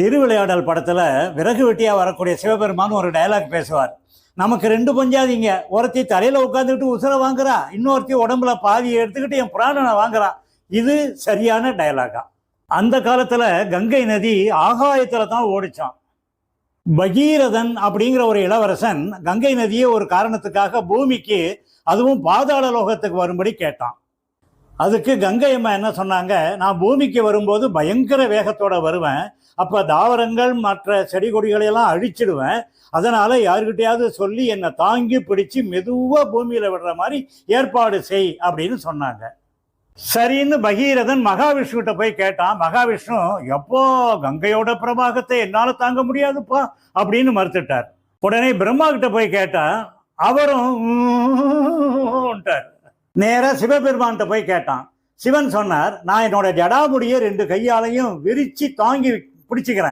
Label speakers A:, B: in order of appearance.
A: திருவிளையாடல் படத்தில் விறகு வெட்டியாக வரக்கூடிய சிவபெருமான் ஒரு டயலாக் பேசுவார். நமக்கு ரெண்டு பஞ்சாதிங்க. ஒருத்தி தலையில் உட்காந்துக்கிட்டு உசுரை வாங்குறா இன்னொருத்தி உடம்புல பாதியை எடுத்துக்கிட்டு என் பிராணனை வாங்குறா. இது சரியான டைலாகா அந்த காலத்தில் கங்கை நதி ஆகாயத்தில் தான் ஓடிச்சான். பகீரதன் அப்படிங்கிற ஒரு இளவரசன் கங்கை நதியை ஒரு காரணத்துக்காக பூமிக்கு அதுவும் பாதாள லோகத்துக்கு வரும்படி கேட்டான். அதுக்கு கங்கை அம்மா என்ன சொன்னாங்க? நான் பூமிக்கு வரும்போது பயங்கர வேகத்தோட வருவேன். அப்போ தாவரங்கள் மற்ற செடி கொடிகளையெல்லாம் அழிச்சிடுவேன். அதனால் யாருக்கிட்டையாவது சொல்லி என்னை தாங்கி பிடிச்சு மெதுவாக பூமியில் விடுற மாதிரி ஏற்பாடு செய் அப்படின்னு சொன்னாங்க. சரின்னு பகீரதன் மகாவிஷ்ணுகிட்ட போய் கேட்டான். மகாவிஷ்ணு எப்போ கங்கையோட பிரபாகத்தை என்னால் தாங்க முடியாதுப்பா அப்படின்னு மறுத்துட்டார். உடனே பிரம்மா கிட்ட போய் கேட்டால் அவரும் நேராக சிவபெருமான்கிட்ட போய் கேட்டான். சிவன் சொன்னார் நான் என்னோட ஜடாமுடியை ரெண்டு கையாலையும் விரித்து தாங்கி பிடிச்சிக்கிறேன்.